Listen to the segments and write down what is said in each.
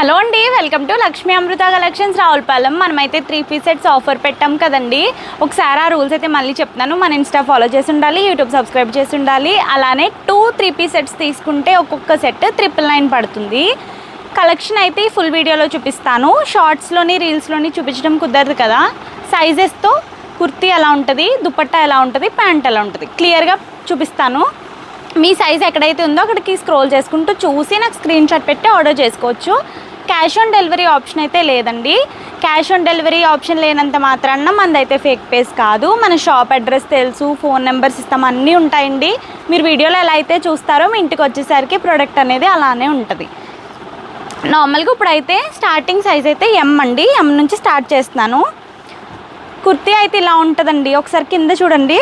Hello అండి welcome to Lakshmi Amrutha Collections. Ravulapalem మనమైతే three piece sets offer పెట్టాం కదండి. ఒకసారి ఆ రూల్స్ అయితే మళ్ళీ చెప్తాను మన ఇన్స్టా ఫాలో చేసి ఉండాలి యూట్యూబ్ సబ్స్క్రైబ్ చేసి ఉండాలి అలానే టూ త్రీ పీస్ సెట్స్ తీసుకుంటే ఒక్కొక్క సెట్ ట్రిపుల్ నైన్ పడుతుంది. కలెక్షన్ అయితే ఫుల్ వీడియోలో చూపిస్తాను. షార్ట్స్లోని రీల్స్లోని చూపించడం కుదరదు కదా. సైజెస్తో కుర్తీ ఎలా ఉంటుంది దుపట్టా ఎలా ఉంటుంది ప్యాంట్ ఎలా ఉంటుంది క్లియర్గా చూపిస్తాను. మీ సైజ్ ఎక్కడైతే ఉందో అక్కడికి స్క్రోల్ చేసుకుంటూ చూసి నాకు స్క్రీన్ షాట్ పెట్టి ఆర్డర్ చేసుకోవచ్చు. క్యాష్ ఆన్ డెలివరీ ఆప్షన్ అయితే లేదండి. క్యాష్ ఆన్ డెలివరీ ఆప్షన్ లేనంత మాత్రాన మనదైతే ఫేక్ పేస్ కాదు. మన షాప్ అడ్రస్ తెలుసు ఫోన్ నెంబర్స్ ఇస్తాం అన్నీ ఉంటాయండి. మీరు వీడియోలో ఎలా అయితే చూస్తారో మీ ఇంటికి వచ్చేసరికి ప్రోడక్ట్ అనేది అలానే ఉంటుంది. నార్మల్గా ఇప్పుడైతే స్టార్టింగ్ సైజ్ అయితే ఎం అండి. ఎం నుంచి స్టార్ట్ చేస్తున్నాను. కుర్తీ అయితే ఇలా ఉంటుందండి. ఒకసారి కింద చూడండి.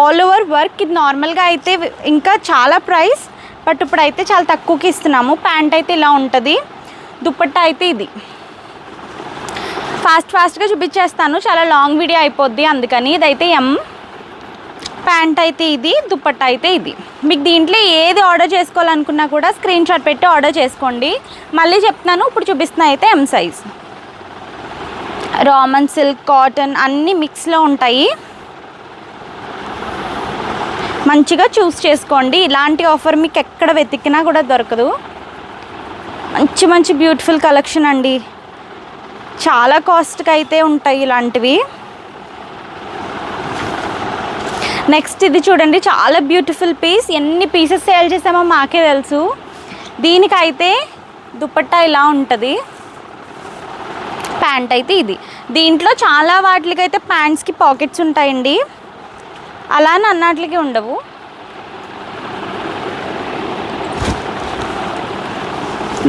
ఆల్ ఓవర్ వర్క్ ఇది నార్మల్గా అయితే ఇంకా చాలా ప్రైస్ బట్ ఇప్పుడు అయితే చాలా తక్కువకి ఇస్తున్నాము. ప్యాంట్ అయితే ఇలా ఉంటుంది. దుప్పట్టా అయితే ఇది. ఫాస్ట్ ఫాస్ట్గా చూపించేస్తాను. చాలా లాంగ్ వీడియో అయిపోద్ది అందుకని. ఇదైతే ఎం ప్యాంట్ అయితే ఇది దుప్పట్ట అయితే ఇది. మీకు దీంట్లో ఏది ఆర్డర్ చేసుకోవాలనుకున్నా కూడా స్క్రీన్ షాట్ పెట్టి ఆర్డర్ చేసుకోండి. మళ్ళీ చెప్తున్నాను. ఇప్పుడు చూపిస్తున్నా అయితే M size Roman silk cotton అన్నీ మిక్స్లో ఉంటాయి. మంచిగా చూస్ చేసుకోండి. ఇలాంటి ఆఫర్ మీకు ఎక్కడ వెతికినా కూడా దొరకదు. మంచి మంచి బ్యూటిఫుల్ కలెక్షన్ అండి. చాలా కాస్ట్కి అయితే ఉంటాయి ఇలాంటివి. నెక్స్ట్ ఇది చూడండి. చాలా బ్యూటిఫుల్ పీస్. ఎన్ని పీసెస్ సేల్ చేసామో మాకే తెలుసు. దీనికైతే దుపట్టా ఇలా ఉంటుంది. ప్యాంట్ అయితే ఇది. దీంట్లో చాలా వాటికైతే ప్యాంట్స్కి పాకెట్స్ ఉంటాయండి. అలా అని అన్నట్లకి ఉండవు.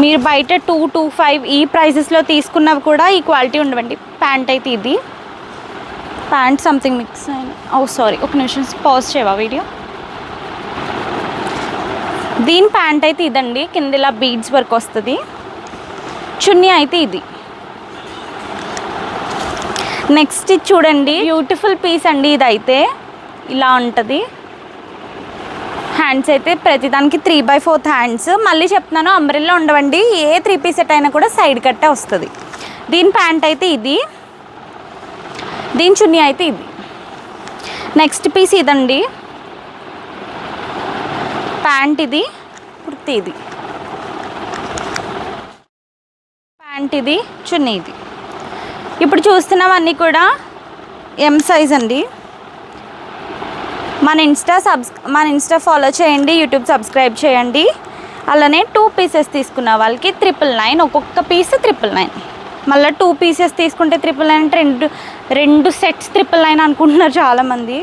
మీరు బయట టూ టూ ఫైవ్ ఈ ప్రైజెస్లో తీసుకున్నవి కూడా ఈ క్వాలిటీ ఉండవండి. ప్యాంట్ అయితే ఇది. ప్యాంట్ సంథింగ్ మిక్స్ అయిన. ఓ సారీ ఒక నిమిషం పాజ్ చేయవా వీడియో దీని ప్యాంట్ అయితే ఇదండి. కింద ఇలా బీడ్స్ వర్క్ వస్తుంది. చున్నీ అయితే ఇది. నెక్స్ట్ ఇది చూడండి. బ్యూటిఫుల్ పీస్ అండి ఇది అయితే ఇలా ఉంటుంది. హ్యాండ్స్ అయితే ప్రతిదానికి త్రీ బై ఫోర్త్ హ్యాండ్స్ మళ్ళీ చెప్తున్నాను అంబ్రెల్లా ఉండవండి. ఏ త్రీ పీస్ సెట్ అయినా కూడా సైడ్ కట్టే వస్తుంది. దీని ప్యాంట్ అయితే ఇది. దీని చున్నీ అయితే ఇది. నెక్స్ట్ పీస్ ఇదండి. ప్యాంట్ ఇది కుర్తీ ఇది. ప్యాంట్ ఇది చున్నీ ఇది. ఇప్పుడు చూస్తున్నవన్నీ కూడా ఎం సైజ్ అండి. మన ఇన్స్టా సబ్స్ మన ఇన్స్టా ఫాలో చేయండి యూట్యూబ్ సబ్స్క్రైబ్ చేయండి. అలానే టూ పీసెస్ తీసుకున్న వాళ్ళకి త్రిపుల్ నైన్ ఒక్కొక్క పీస్ త్రిపుల్ నైన్ మళ్ళీ టూ పీసెస్ తీసుకుంటే త్రిపుల్ నైన్ అంటే రెండు రెండు సెట్స్ త్రిపుల్ నైన్ అనుకుంటున్నారు చాలామంది.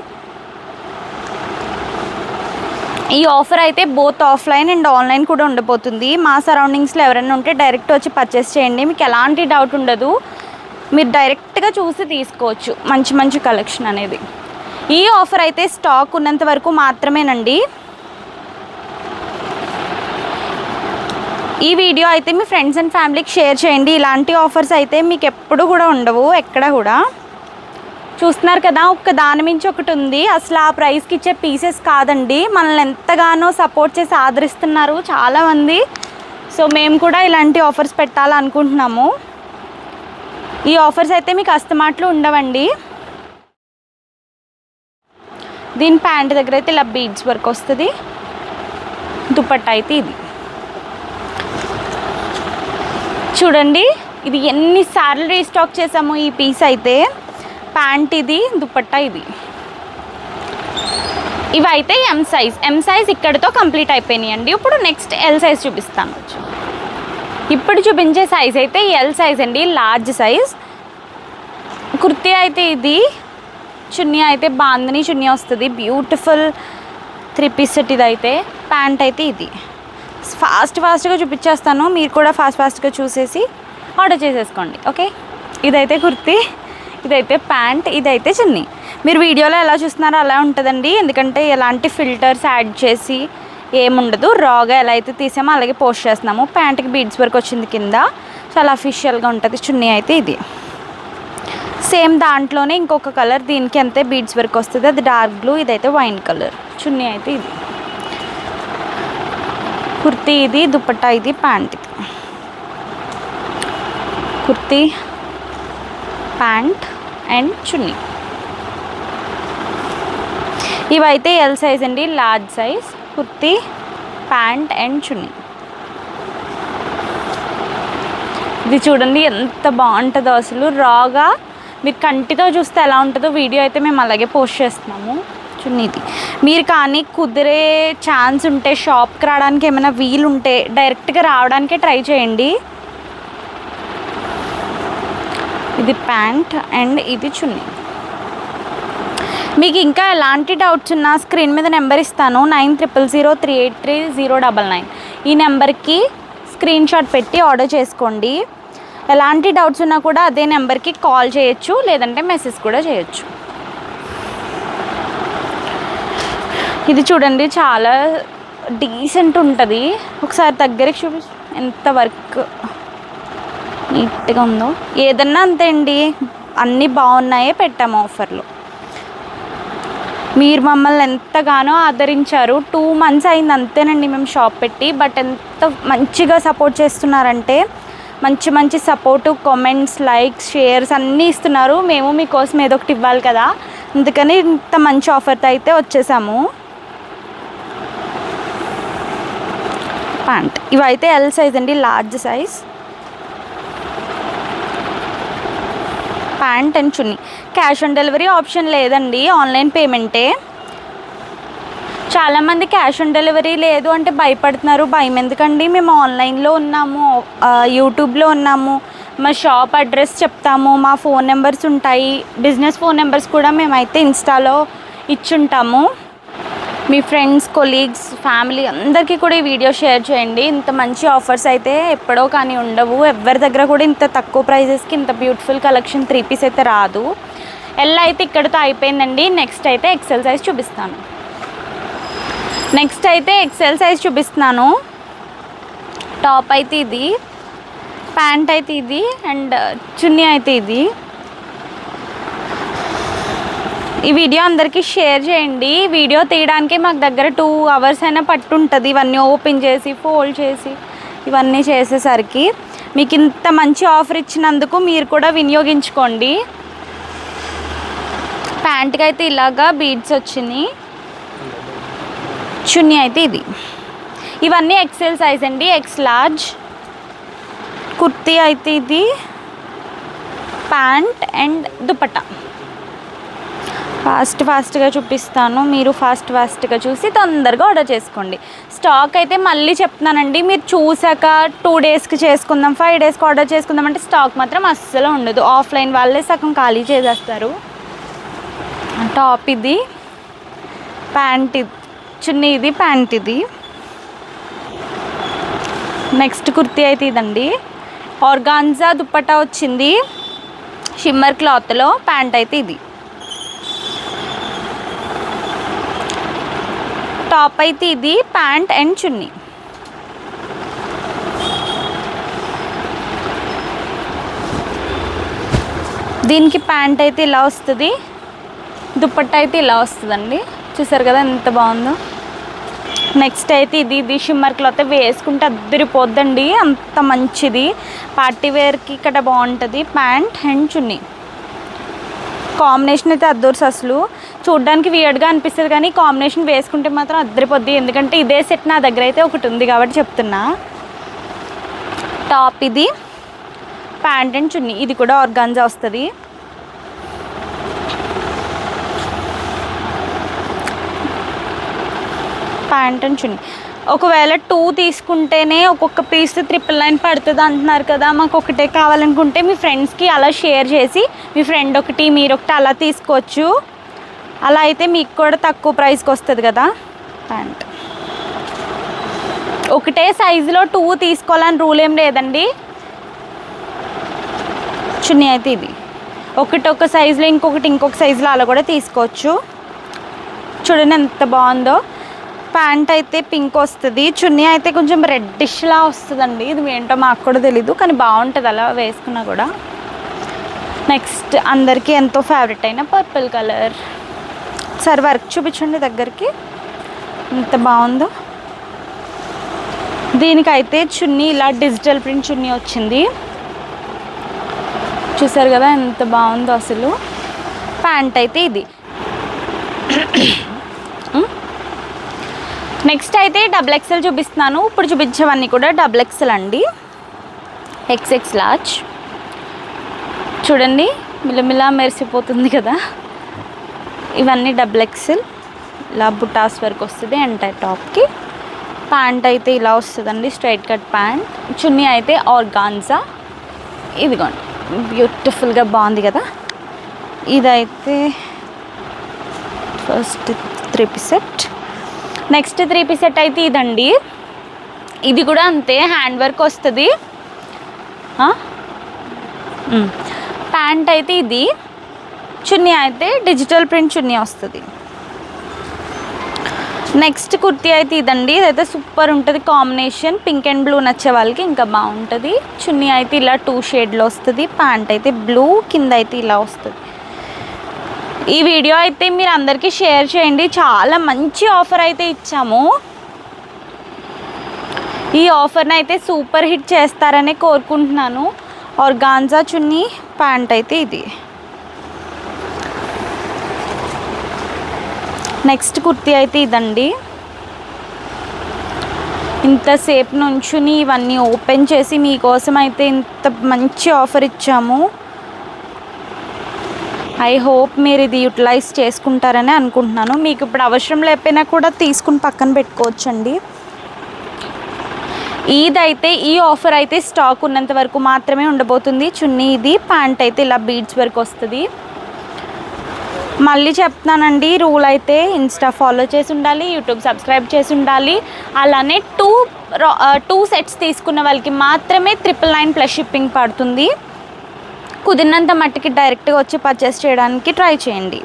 ఈ ఆఫర్ అయితే బోత్ ఆఫ్లైన్ అండ్ ఆన్లైన్ కూడా ఉండబోతుంది. మా సరౌండింగ్స్లో ఎవరైనా ఉంటే డైరెక్ట్ వచ్చి పర్చేస్ చేయండి. మీకు ఎలాంటి డౌట్ ఉండదు. మీరు డైరెక్ట్గా చూసి తీసుకోవచ్చు. మంచి మంచి కలెక్షన్ అనేది. ఈ ఆఫర్ అయితే స్టాక్ ఉన్నంత వరకు మాత్రమేనండి. ఈ వీడియో అయితే మీ ఫ్రెండ్స్ అండ్ ఫ్యామిలీకి షేర్ చేయండి. ఇలాంటి ఆఫర్స్ అయితే మీకు ఎప్పుడు కూడా ఉండవు ఎక్కడ కూడా. చూస్తున్నారు కదా ఒక్క దాని మించి ఒకటి ఉంది. అసలు ఆ ప్రైస్కి ఇచ్చే పీసెస్ కాదండి. మనల్ని ఎంతగానో సపోర్ట్ చేసి ఆదరిస్తున్నారు చాలామంది. సో మేము కూడా ఇలాంటి ఆఫర్స్ పెట్టాలనుకుంటున్నాము. ఈ ఆఫర్స్ అయితే మీకు అస్తమాట్లు ఉండవండి. దీని ప్యాంట్ దగ్గర అయితే ఇలా బీడ్స్ వర్క్ వస్తుంది. దుపట్ట అయితే ఇది. చూడండి ఇది ఎన్నిసార్లు రీస్టాక్ చేసాము ఈ పీస్ అయితే. ప్యాంట్ ఇది దుపట్టా ఇది. ఇవి అయితే ఎం సైజ్ ఎం సైజ్ ఇక్కడితో కంప్లీట్ అయిపోయినాయండి. ఇప్పుడు నెక్స్ట్ ఎల్ సైజ్ చూపిస్తాను. ఇప్పుడు చూపించే సైజ్ అయితే ఎల్ సైజ్ అండి. లార్జ్ సైజ్ కుర్తీ అయితే ఇది. చున్నీ అయితే బాందని చున్నీ వస్తుంది. బ్యూటిఫుల్ త్రీ పీస్ సెట్ ఇది అయితే ప్యాంట్ అయితే ఇది. ఫాస్ట్ ఫాస్ట్గా చూపించేస్తాను. మీరు కూడా ఫాస్ట్ ఫాస్ట్గా చూసేసి ఆర్డర్ చేసేసుకోండి. ఓకే ఇదైతే కుర్తీ ఇదైతే ప్యాంట్ ఇదైతే చున్నీ. మీరు వీడియోలో ఎలా చూస్తున్నారో అలా ఉంటుందండి. ఎందుకంటే ఎలాంటి ఫిల్టర్స్ యాడ్ చేసి ఏముండదు. రాగా ఎలా అయితే తీసామో అలాగే పోస్ట్ చేస్తున్నాము. ప్యాంట్కి బీడ్స్ వరకు వచ్చింది కింద. చాలా అఫీషియల్గా ఉంటుంది. చున్నీ అయితే ఇది. సేమ్ దాంట్లోనే ఇంకొక కలర్ దీనికి అంతే బీడ్స్ వరకు వస్తుంది. అది డార్క్ బ్లూ ఇదైతే వైన్ కలర్. చున్నీ అయితే ఇది. కుర్తీ ఇది దుపట్టా ఇది ప్యాంట్ ఇది. Kurti pant and chunni. ఇవైతే ఎల్ సైజ్ అండి large size kurti pant and chunni. ఇది చూడండి ఎంత బాగుంటుందో అసలు. రాగా మీరు కంటితో చూస్తే ఎలా ఉంటుందో వీడియో అయితే మేము అలాగే పోస్ట్ చేస్తున్నాము. చున్నీది మీరు కానీ కుదిరే ఛాన్స్ ఉంటే షాప్కి రావడానికి ఏమైనా వీలు ఉంటే డైరెక్ట్గా రావడానికే ట్రై చేయండి. ఇది ప్యాంట్ అండ్ ఇది చున్నీ. మీకు ఇంకా ఎలాంటి డౌట్స్ ఉన్నా స్క్రీన్ మీద నెంబర్ ఇస్తాను. Nine triple zero three eight three zero double nine. ఈ నెంబర్కి స్క్రీన్ షాట్ పెట్టి ఆర్డర్ చేసుకోండి. ఎలాంటి డౌట్స్ ఉన్నా కూడా అదే నెంబర్కి కాల్ చేయొచ్చు లేదంటే మెసేజ్ కూడా చేయొచ్చు. ఇది చూడండి చాలా డీసెంట్ ఉంటుంది. ఒకసారి దగ్గరికి చూపి ఎంత వర్క్ నీట్గా ఉందో. ఏదన్నా అంతే అండి అన్నీ బాగున్నాయే పెట్టాము ఆఫర్లో. మీరు మమ్మల్ని ఎంతగానో ఆదరించారు. టూ మంత్స్ అయింది అంతేనండి మేము షాప్ పెట్టి బట్ ఎంత మంచిగా సపోర్ట్ చేస్తున్నారంటే మంచి మంచి సపోర్ట్ కామెంట్స్ లైక్స్ షేర్స్ అన్నీ ఇస్తున్నారు. మేము మీకోసం ఏదో ఒకటి ఇవ్వాలి కదా. అందుకని ఇంత మంచి ఆఫర్తో అయితే వచ్చేసాము. ప్యాంట్ ఇవైతే ఎల్ సైజ్ అండి large size pant and chunni cash on delivery option లేదండి ఆన్లైన్ పేమెంటే చాలామంది క్యాష్ ఆన్ డెలివరీ లేదు అంటే భయపడుతున్నారు. భయం ఎందుకండి? మేము ఆన్లైన్లో ఉన్నాము యూట్యూబ్లో ఉన్నాము మా షాప్ అడ్రస్ చెప్తాము మా ఫోన్ నెంబర్స్ ఉంటాయి బిజినెస్ ఫోన్ నెంబర్స్ కూడా మేమైతే ఇన్స్టాలో ఇచ్చుంటాము. మీ ఫ్రెండ్స్ కొలీగ్స్ ఫ్యామిలీ అందరికీ కూడా ఈ వీడియో షేర్ చేయండి. ఇంత మంచి ఆఫర్స్ అయితే ఎప్పుడో కానీ ఉండవు. ఎవరి దగ్గర కూడా ఇంత తక్కువ ప్రైజెస్కి ఇంత బ్యూటిఫుల్ కలెక్షన్ త్రీ పీస్ అయితే రాదు. ఎల్ అయితే ఇక్కడితో అయిపోయిందండి. నెక్స్ట్ అయితే ఎక్సెల్ సైజ్ చూపిస్తాను. నెక్స్ట్ అయితే ఎక్సెల్ సైజ్ చూపిస్తున్నాను. టాప్ అయితే ఇది ప్యాంట్ అయితే ఇది అండ్ uh, చున్నీ అయితే ఇది. ఈ వీడియో అందరికీ షేర్ చేయండి. వీడియో తీయడానికి మాకు దగ్గర టూ అవర్స్ అయినా పట్టుంటుంది. ఇవన్నీ ఓపెన్ చేసి ఫోల్డ్ చేసి ఇవన్నీ చేసేసరికి. మీకు ఇంత మంచి ఆఫర్ ఇచ్చినందుకు మీరు కూడా వినియోగించుకోండి. ప్యాంట్కి అయితే ఇలాగా బీడ్స్ వచ్చినాయి. చున్నీ అయితే ఇది. ఇవన్నీ ఎక్సెల్ సైజ్ అండి. ఎక్స్ లార్జ్ కుర్తీ అయితే ఇది ప్యాంట్ అండ్ దుపట్టా. ఫాస్ట్ ఫాస్ట్గా చూపిస్తాను. మీరు ఫాస్ట్ ఫాస్ట్గా చూసి తొందరగా ఆర్డర్ చేసుకోండి. స్టాక్ అయితే మళ్ళీ చెప్తున్నానండి. మీరు చూసాక టూ డేస్కి చేసుకుందాం ఫైవ్ డేస్కి ఆర్డర్ చేసుకుందాం అంటే స్టాక్ మాత్రం అస్సలు ఉండదు. ఆఫ్లైన్ వాళ్ళే సగం ఖాళీ చేసేస్తారు. టాప్ ఇది ప్యాంట్ ఇది. చున్నీ ఇది ప్యాంట్ ఇది నెక్స్ట్ కుర్తీ అయితే ఇదండి. ఆర్గాన్జా దుప్పటా వచ్చింది. షిమ్మర్ క్లాత్లో ప్యాంట్ అయితే ఇది. టాప్ అయితే ఇది ప్యాంట్ అండ్ చున్నీ. దీనికి ప్యాంట్ అయితే ఇలా వస్తుంది. దుప్పట్ట అయితే ఇలా వస్తుందండి. చూసారు కదా ఎంత బాగుందో. నెక్స్ట్ అయితే ఇది ఇది షిమ్మర్ క్లాత్ వేసుకుంటే అద్దరిపోద్దండి. అంత మంచిది. పార్టీ వేర్కి ఇక్కడ బాగుంటుంది. Pant and chunni. కాంబినేషన్ అయితే అద్దూర్స్ అసలు. చూడడానికి వియర్డ్గా అనిపిస్తుంది కానీ కాంబినేషన్ వేసుకుంటే మాత్రం అద్దరిపోద్ది. ఎందుకంటే ఇదే సెట్ నా దగ్గర అయితే ఒకటి ఉంది కాబట్టి చెప్తున్నా. టాప్ ఇది. Pant and chunni. ఇది కూడా ఆర్గాన్జా వస్తుంది. Pant and chunni. ఒకవేళ టూ తీసుకుంటేనే ఒక్కొక్క పీస్ త్రిపుల్ నైన్ పడుతుంది అంటున్నారు కదా మాకు ఒకటే కావాలనుకుంటే మీ ఫ్రెండ్స్కి అలా షేర్ చేసి మీ ఫ్రెండ్ ఒకటి మీరు ఒకటి అలా తీసుకోవచ్చు. అలా అయితే మీకు కూడా తక్కువ ప్రైస్కి వస్తుంది కదా ప్యాంట్. ఒకటే సైజులో టూ తీసుకోవాలని రూల్ ఏం లేదండి. చున్నీ అయితే ఇది. ఒకటి ఒక సైజులో ఇంకొకటి ఇంకొక సైజులో అలా కూడా తీసుకోవచ్చు. చూడండి ఎంత బాగుందో. ప్యాంట్ అయితే పింక్ వస్తుంది. చున్నీ అయితే కొంచెం రెడ్డిష్లా వస్తుందండి. ఇది ఏంటో మాకు కూడా తెలీదు కానీ బాగుంటుంది అలా వేసుకున్నా కూడా. నెక్స్ట్ అందరికీ ఎంతో ఫేవరెట్ అయిన పర్పుల్ కలర్ సరే వర్క్ చూపించండి దగ్గరికి. ఎంత బాగుందో. దీనికైతే చున్నీ ఇలా డిజిటల్ ప్రింట్ చున్నీ వచ్చింది. చూసారు కదా ఎంత బాగుందో అసలు. ప్యాంట్ అయితే ఇది. నెక్స్ట్ అయితే డబుల్ ఎక్సెల్ చూపిస్తున్నాను. ఇప్పుడు చూపించేవన్నీ కూడా డబుల్ ఎక్సెల్ అండి. ఎక్స్ఎక్స్ లార్జ్ చూడండి మిలమిలా మెరిసిపోతుంది కదా. ఇవన్నీ డబుల్ ఎక్సెల్ ఇలా బుటాస్ వరకు వస్తుంది ఎంటైర్ టాప్కి ప్యాంట్ అయితే ఇలా వస్తుందండి స్ట్రైట్ కట్ ప్యాంట్ చున్నీ అయితే ఆర్గాన్జా ఇదిగోండి బ్యూటిఫుల్గా బాగుంది కదా. ఇదైతే first three set next three piece set అయితే ఇదండి. ఇది కూడా అంతే హ్యాండ్ వర్క్ వస్తుంది. ప్యాంట్ అయితే ఇది. చున్నీ అయితే డిజిటల్ ప్రింట్ చున్నీ వస్తుంది. నెక్స్ట్ కుర్తీ అయితే ఇదండి. ఇదైతే సూపర్ ఉంటుంది. కాంబినేషన్ పింక్ అండ్ బ్లూ నచ్చే వాళ్ళకి ఇంకా బాగుంటుంది. చున్నీ అయితే ఇలా టూ షేడ్లో వస్తుంది. ప్యాంట్ అయితే బ్లూ కింద అయితే ఇలా వస్తుంది. ఈ వీడియో అయితే మీరు అందరికీ షేర్ చేయండి. చాలా మంచి ఆఫర్ అయితే ఇచ్చాము. ఈ ఆఫర్ని అయితే సూపర్ హిట్ చేస్తారని కోరుకుంటున్నాను. ఆర్గాన్జా చున్నీ ప్యాంట్ అయితే ఇది. నెక్స్ట్ కుర్తీ అయితే ఇదండి. ఇంతసేపు నుంచుని ఇవన్నీ ఓపెన్ చేసి మీకోసం అయితే ఇంత మంచి ఆఫర్ ఇచ్చాము. ఐ హోప్ మీరు ఇది యూటిలైజ్ చేసుకుంటారని అనుకుంటున్నాను. మీకు ఇప్పుడు అవసరం లేకపోయినా కూడా తీసుకుని పక్కన పెట్టుకోవచ్చండి. ఇదైతే ఈ ఆఫర్ అయితే స్టాక్ ఉన్నంత వరకు మాత్రమే ఉండబోతుంది. చున్నీ ఇది ప్యాంట్ అయితే ఇలా బీడ్స్ వరకు వస్తుంది. మళ్ళీ చెప్తున్నానండి రూల్ అయితే ఇన్స్టా ఫాలో చేసి ఉండాలి యూట్యూబ్ సబ్స్క్రైబ్ చేసి ఉండాలి. అలానే టూ టూ సెట్స్ తీసుకున్న వాళ్ళకి మాత్రమే ట్రిపుల్ నైన్ ప్లస్ షిప్పింగ్ పడుతుంది. కుదిరినంత మట్టికి డైరెక్ట్గా వచ్చి పర్చేస్ చేయడానికి ట్రై చేయండి.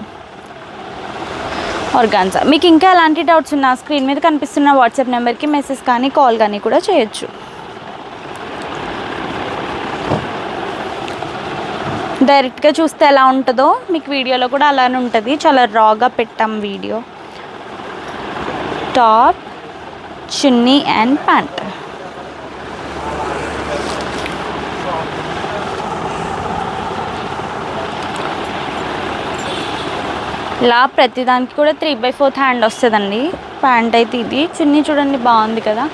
ఆర్గాన్సా మీకు ఇంకా ఎలాంటి డౌట్స్ ఉన్నా స్క్రీన్ మీద కనిపిస్తున్న వాట్సాప్ నెంబర్కి మెసేజ్ కానీ కాల్ కానీ కూడా చేయొచ్చు. డైరెక్ట్గా చూస్తే ఎలా ఉంటుందో మీకు వీడియోలో కూడా అలానే ఉంటుంది. చాలా రాగా పెట్టాం video top chunni and pant ఇలా ప్రతిదానికి కూడా త్రీ బై ఫోర్త్ హ్యాండ్ వస్తుందండి. ప్యాంట్ అయితే ఇది. చున్నీ చూడండి బాగుంది కదా.